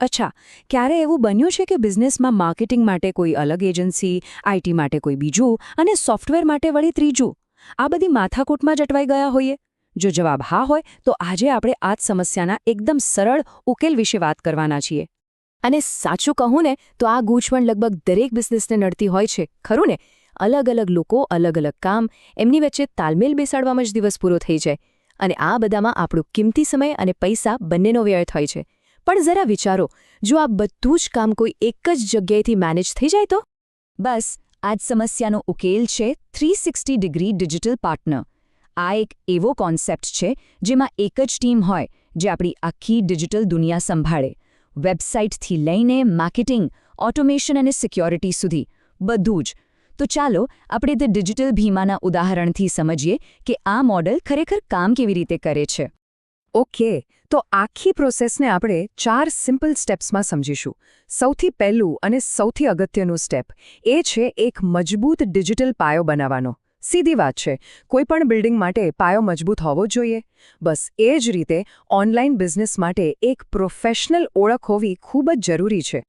અચ્છા, ક્યારે એવું બન્યું છે કે બિઝનેસમાં માર્કેટિંગ માટે કોઈ અલગ એજન્સી આઈટી માટે કોઈ બીજું અને સોફ્ટવેર માટે વળી ત્રીજું? આ બધી માથાકૂટમાં જ અટવાઈ ગયા હોઈએ? જો જવાબ હા હોય, તો આજે આપણે આ જ સમસ્યાના એકદમ સરળ ઉકેલ વિશે વાત કરવાના છીએ. અને સાચું કહું ને, તો આ ગૂંચવણ લગભગ દરેક બિઝનેસને નડતી હોય છે, ખરું ને? અલગ અલગ લોકો, અલગ અલગ કામ, એમની વચ્ચે તાલમેલ બેસાડવામાં જ દિવસ પૂરો થઈ જાય. અને આ બધામાં આપણું કિંમતી સમય અને પૈસા બંનેનો વ્યય થાય છે. પણ જરા વિચારો, જો આ બધું જ કામ કોઈ એક જ જગ્યાએથી મેનેજ થઈ જાય તો? બસ આ જ સમસ્યાનો ઉકેલ છે થ્રી ડિગ્રી ડિજિટલ પાર્ટનર આ એક એવો કોન્સેપ્ટ છે જેમાં એક જ ટીમ હોય જે આપણી આખી ડિજિટલ દુનિયા સંભાળે. વેબસાઇટથી લઈને માર્કેટિંગ ઓટોમેશન અને સિક્યોરિટી સુધી, બધું જ. તો ચાલો, આપણે ધ ડિજિટલ ભીમાના ઉદાહરણથી સમજીએ કે આ મોડલ ખરેખર કામ કેવી રીતે કરે છે. ઓકે તો આખી પ્રોસેસને આપણે ચાર સિમ્પલ સ્ટેપ્સમાં સમજીશું. સૌથી પહેલું અને સૌથી અગત્યનું સ્ટેપ એ છે એક મજબૂત ડિજિટલ પાયો બનાવવાનો. સીધી વાત છે કોઈ પણ બિલ્ડિંગ માટે પાયો મજબૂત હોવો જોઈએ. બસ એ જ રીતે ઓનલાઈન બિઝનેસ માટે એક પ્રોફેશનલ ઓળખ હોવી ખૂબ જ જરૂરી છે.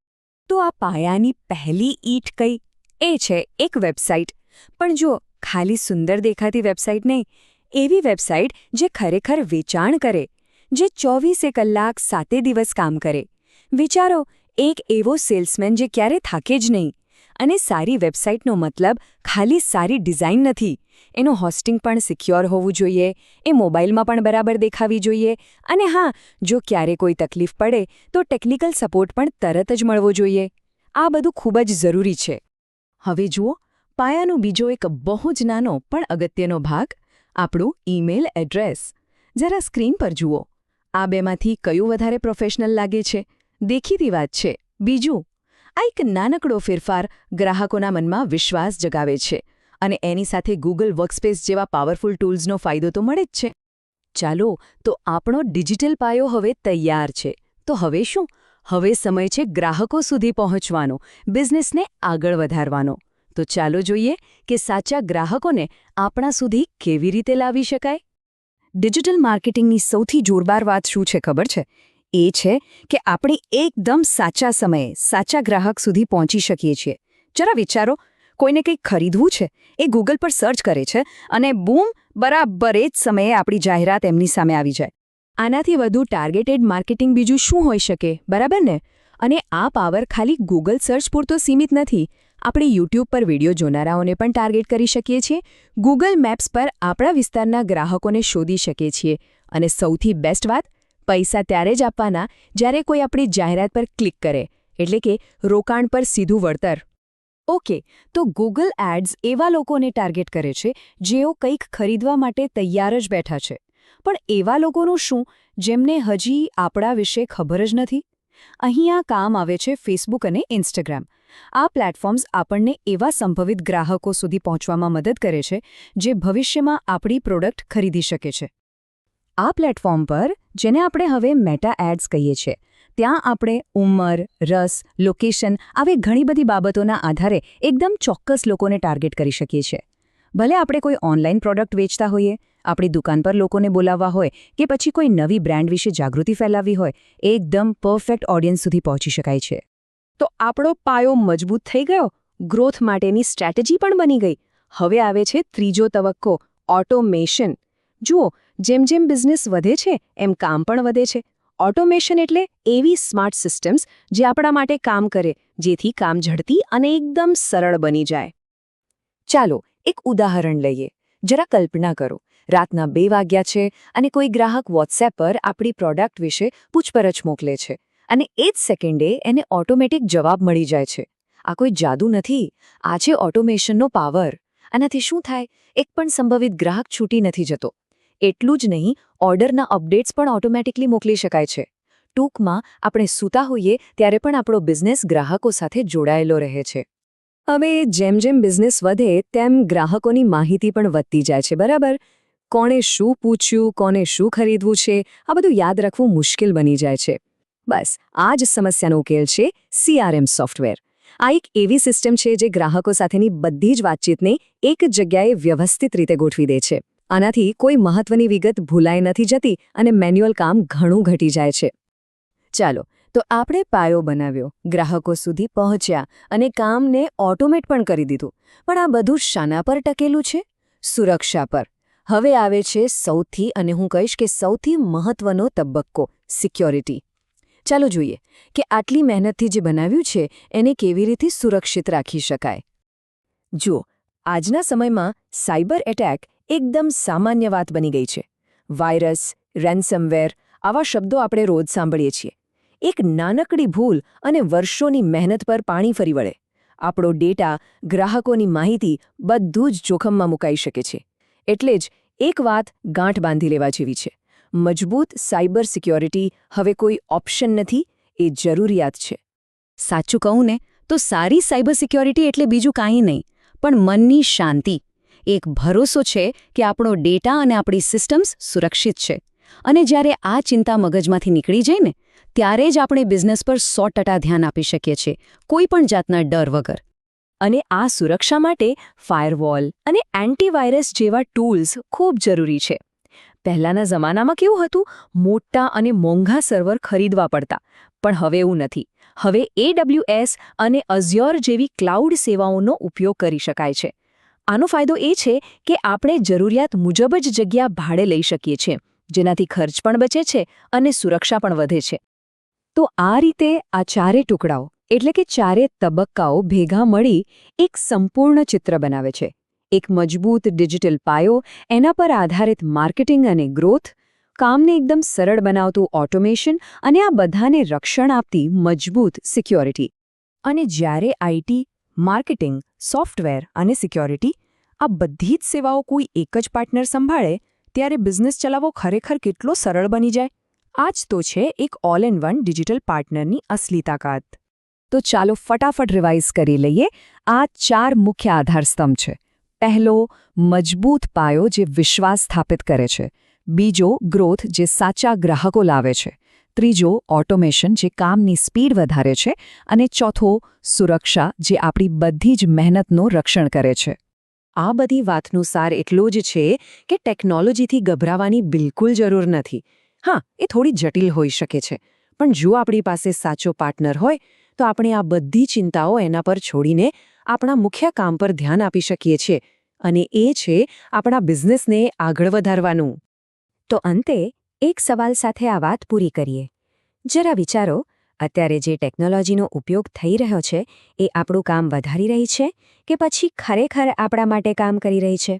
તો આ પાયાની પહેલી ઈટ કઈ? એ છે એક વેબસાઇટ પણ જો ખાલી સુંદર દેખાતી વેબસાઇટ નહીં, એવી વેબસાઇટ જે ખરેખર વેચાણ કરે. જે ચોવીસે કલાક સાતે દિવસ કામ કરે. વિચારો, એક એવો સેલ્સમેન જે ક્યારે થાકે જ નહીં. અને સારી વેબસાઇટનો મતલબ ખાલી સારી ડિઝાઇન નથી. એનું હોસ્ટિંગ પણ સિક્યોર હોવું જોઈએ. એ મોબાઈલમાં પણ બરાબર દેખાવી જોઈએ. અને હા, જો ક્યારે કોઈ તકલીફ પડે, તો ટેકનિકલ સપોર્ટ પણ તરત જ મળવો જોઈએ. આ બધું ખૂબ જ જરૂરી છે. હવે જુઓ, પાયાનો બીજો એક બહુ જ નાનો પણ અગત્યનો ભાગ, આપણું ઈમેલ એડ્રેસ. જરા સ્ક્રીન પર જુઓ. આ બેમાંથી કયું વધારે પ્રોફેશનલ લાગે છે? દેખીતી વાત છે, બીજું, આ એક નાનકડો ફેરફાર ગ્રાહકોના મનમાં વિશ્વાસ જગાવે છે અને એની સાથે ગૂગલ વર્કસ્પેસ જેવા પાવરફુલ ટૂલ્સનો ફાયદો તો મળે જ છે. ચાલો, તો આપણો ડિજિટલ પાયો હવે તૈયાર છે. તો હવે શું? હવે સમય છે ગ્રાહકો સુધી પહોંચવાનો, બિઝનેસને આગળ વધારવાનો. તો ચાલો જોઈએ કે સાચા ગ્રાહકોને આપણા સુધી કેવી રીતે લાવી શકાય? ડિજિટલ માર્કેટિંગની સૌથી જોરદાર વાત શું છે ખબર છે? એ છે કે આપણે એકદમ સાચા સમયે, સાચા ગ્રાહક સુધી પહોંચી શકીએ છીએ. જરા વિચારો, કોઈને કંઈક ખરીદવું છે? એ ગૂગલ પર સર્ચ કરે છે અને બૂમ, બરાબર જ સમયે આપણી જાહેરાત એમની સામે આવી જાય. આનાથી વધુ ટાર્ગેટેડ માર્કેટિંગ બીજું શું હોઈ શકે? બરાબર ને? અને આ પાવર ખાલી ગૂગલ સર્ચ પૂરતો સીમિત નથી. આપણે યુટ્યુબ પર વીડિયો જોનારાઓને પણ ટાર્ગેટ કરી શકીએ છીએ. ગૂગલ મેપ્સ પર આપણા વિસ્તારના ગ્રાહકોને શોધી શકીએ છીએ. અને સૌથી બેસ્ટ વાત, પૈસા ત્યારે જ આપવાના જ્યારે કોઈ આપણી જાહેરાત પર ક્લિક કરે, એટલે કે રોકાણ પર સીધું વળતર. ઓકે તો ગૂગલ એડ્સ એવા લોકોને ટાર્ગેટ કરે છે, જેઓ કંઈક ખરીદવા માટે તૈયાર જ બેઠા છે. પણ એવા લોકોનું શું, જેમને હજી આપણા વિશે ખબર જ નથી? અહીં આ કામ આવે છે ફેસબુક અને ઇન્સ્ટાગ્રામ આ પ્લેટફોર્મ્સ આપણને એવા સંભવિત ગ્રાહકો સુધી પહોંચવામાં મદદ કરે છે જે ભવિષ્યમાં આપણી પ્રોડક્ટ ખરીદી શકે છે. આ પ્લેટફોર્મ પર, જેને આપણે હવે મેટા એડ્સ કહીએ છીએ, ત્યાં આપણે ઉંમર, રસ લોકેશન આવી ઘણી બધી બાબતોના આધારે એકદમ ચોક્કસ લોકોને ટાર્ગેટ કરી શકીએ છીએ. ભલે આપણે કોઈ ઓનલાઈન પ્રોડક્ટ વેચતા હોઈએ આપણી દુકાન પર લોકોને બોલાવવા હોય કે પછી કોઈ નવી બ્રાન્ડ વિશે જાગૃતિ ફેલાવવી હોય એકદમ પરફેક્ટ ઓડિયન્સ સુધી પહોંચી શકાય છે. તો આપણો પાયો મજબૂત થઈ ગયો? ગ્રોથ માટેની સ્ટ્રેટેજી પણ બની ગઈ. હવે આવે છે ત્રીજો તબક્કો, ઓટોમેશન. જુઓ, જેમ જેમ બિઝનેસ વધે છે, એમ કામ પણ વધે છે. ઓટોમેશન એટલે એવી સ્માર્ટ સિસ્ટમ્સ જે આપણા માટે કામ કરે, જેથી કામ ઝડપી અને એકદમ સરળ બની જાય. ચાલો એક ઉદાહરણ લઈએ. જરા કલ્પના કરો. રાતના બે વાગ્યા છે અને કોઈ ગ્રાહક વોટ્સએપ પર આપણી પ્રોડક્ટ વિશે પૂછપરછ મોકલે છે અને એ જ સેકન્ડે એને ઓટોમેટિક જવાબ મળી જાય છે. આ કોઈ જાદુ નથી. આ છે ઓટોમેશનનો પાવર આનાથી શું થાય? એક પણ સંભવિત ગ્રાહક છૂટી નથી જતો. એટલું જ નહીં ઓર્ડરના અપડેટ્સ પણ ઓટોમેટિકલી મોકલી શકાય છે. ટૂંકમાં, આપણે સૂતા હોઈએ ત્યારે પણ આપણો બિઝનેસ ગ્રાહકો સાથે જોડાયેલો રહે છે. હવે જેમ જેમ બિઝનેસ વધે, તેમ ગ્રાહકોની માહિતી પણ વધતી જાય છે, બરાબર? કોણે શું પૂછ્યું, કોને શું ખરીદવું છે, આ બધું યાદ રાખવું મુશ્કેલ બની જાય છે. બસ, આ જ સમસ્યાનો ઉકેલ છે સીઆરએમ સોફ્ટવેર. આ એક એવી સિસ્ટમ છે જે ગ્રાહકો સાથેની બધી જ વાતચીતને એક જગ્યાએ વ્યવસ્થિત રીતે ગોઠવી દે છે. આનાથી કોઈ મહત્વની વિગત ભૂલાઈ નથી જતી અને મેન્યુઅલ કામ ઘણું ઘટી જાય છે. ચાલો, તો આપણે પાયો બનાવ્યો, ગ્રાહકો સુધી પહોંચ્યા અને કામને ઓટોમેટ પણ કરી દીધું. પણ આ બધું શાના પર ટકેલું છે? સુરક્ષા પર. હવે આવે છે સૌથી, અને હું કહીશ કે સૌથી મહત્વનો તબક્કો સિક્યોરિટી ચાલો જોઈએ કે આટલી મહેનતથી જે બનાવ્યું છે, એને કેવી રીતે સુરક્ષિત રાખી શકાય. જુઓ, આજના સમયમાં સાયબર એટેક એકદમ સામાન્ય વાત બની ગઈ છે. વાયરસ રેન્સમવેર આવા શબ્દો આપણે રોજ સાંભળીએ છીએ. એક નાનકડી ભૂલ અને વર્ષોની મહેનત પર પાણી ફરી વળે. આપણો ડેટા ગ્રાહકોની માહિતી બધું જ જોખમમાં મુકાઈ શકે છે. એટલે જ એક વાત ગાંઠ બાંધી લેવા જેવી છે. મજબૂત સાયબર સિક્યોરિટી હવે કોઈ ઓપ્શન નથી, એ જરૂરિયાત છે. સાચું કહું ને, તો સારી સાયબર સિક્યોરિટી એટલે બીજું કાંઈ નહીં, પણ મનની શાંતિ. એક ભરોસો છે કે આપણો ડેટા અને આપણી સિસ્ટમ્સ સુરક્ષિત છે. અને જ્યારે આ ચિંતા મગજમાંથી નીકળી જાય ને, ત્યારે જ આપણે બિઝનેસ પર સો ટકા ધ્યાન આપી શકીએ છીએ, કોઈ પણ જાતના ડર વગર. અને આ સુરક્ષા માટે ફાયરવોલ અને એન્ટીવાયરસ જેવા ટૂલ્સ ખૂબ જરૂરી છે. પહેલાંના જમાનામાં કેવું હતું? મોટા અને મોંઘા સર્વર ખરીદવા પડતા. પણ હવે એવું નથી. હવે એડબ્લ્યુએસ અને અઝ્યોર જેવી ક્લાઉડ સેવાઓનો ઉપયોગ કરી શકાય છે. આનો ફાયદો એ છે કે આપણે જરૂરિયાત મુજબ જ જગ્યા ભાડે લઈ શકીએ છીએ, જેનાથી ખર્ચ પણ બચે છે અને સુરક્ષા પણ વધે છે. તો આ રીતે આ ચારે ટુકડાઓ એટલે કે ચારે તબક્કાઓ ભેગા મળી એક સંપૂર્ણ ચિત્ર બનાવે છે. એક મજબૂત ડિજિટલ પાયો, એના પર આધારિત માર્કેટિંગ અને ગ્રોથ, કામને એકદમ સરળ બનાવતું ઓટોમેશન અને આ બધાને રક્ષણ આપતી મજબૂત સિક્યોરિટી. અને જ્યારે આઈટી માર્કેટિંગ, સોફ્ટવેર અને સિક્યોરિટી આ બધી જ સેવાઓ કોઈ એક જ પાર્ટનર સંભાળે, ત્યારે બિઝનેસ ચલાવવો ખરેખર કેટલો સરળ બની જાય? આ જ તો છે એક ઓલ એન વન ડિજિટલ પાર્ટનરની અસલી તાકાત. તો ચાલો ફટાફટ રિવાઇઝ કરી લઈએ. આ ચાર મુખ્ય આધારસ્તંભ છે. પહેલો, મજબૂત પાયો જે વિશ્વાસ સ્થાપિત કરે છે. બીજો ગ્રોથ જે સાચા ગ્રાહકો લાવે છે. ત્રીજો ઓટોમેશન જે કામની સ્પીડ વધારે છે. અને ચોથો, સુરક્ષા જે આપણી બધી જ મહેનતનું રક્ષણ કરે છે. આ બધી વાતનું સાર એટલો જ છે કે ટેકનોલોજીથી ગભરાવાની બિલકુલ જરૂર નથી. હા, એ થોડી જટિલ હોઈ શકે છે. પણ જો આપણી પાસે સાચો પાર્ટનર હોય તો આપણે આ બધી ચિંતાઓ એના પર છોડીને આપણા મુખ્ય કામ પર ધ્યાન આપી શકીએ છીએ અને એ છે આપણા બિઝનેસને આગળ વધારવાનું. તો અંતે, એક સવાલ સાથે આ વાત પૂરી કરીએ. જરા વિચારો, અત્યારે જે ટેકનોલોજીનો ઉપયોગ થઈ રહ્યો છે, એ આપણું કામ વધારી રહી છે કે પછી ખરેખર આપણા માટે કામ કરી રહી છે?